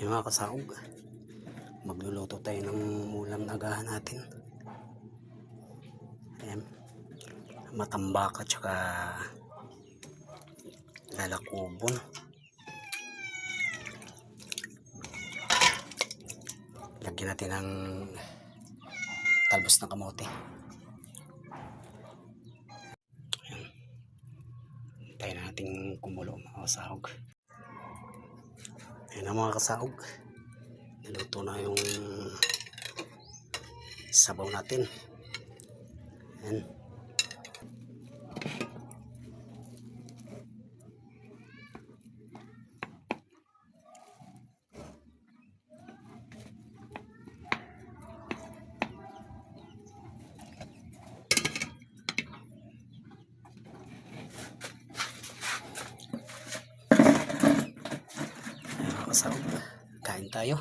Yung mga kasaog, magluluto tayo ng ulam na agahan natin. Ayan. Matambaka tsaka lalakubon. Lagyan natin ng talbos ng kamote. Ayan. Tayo natin kumulo mga kasahog. Ayan ang mga kasahog. Niluto na yung sabaw natin. Ayan. Kasahog. Kain tayo.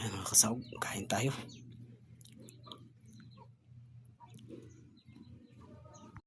Ayan. Kain tayo.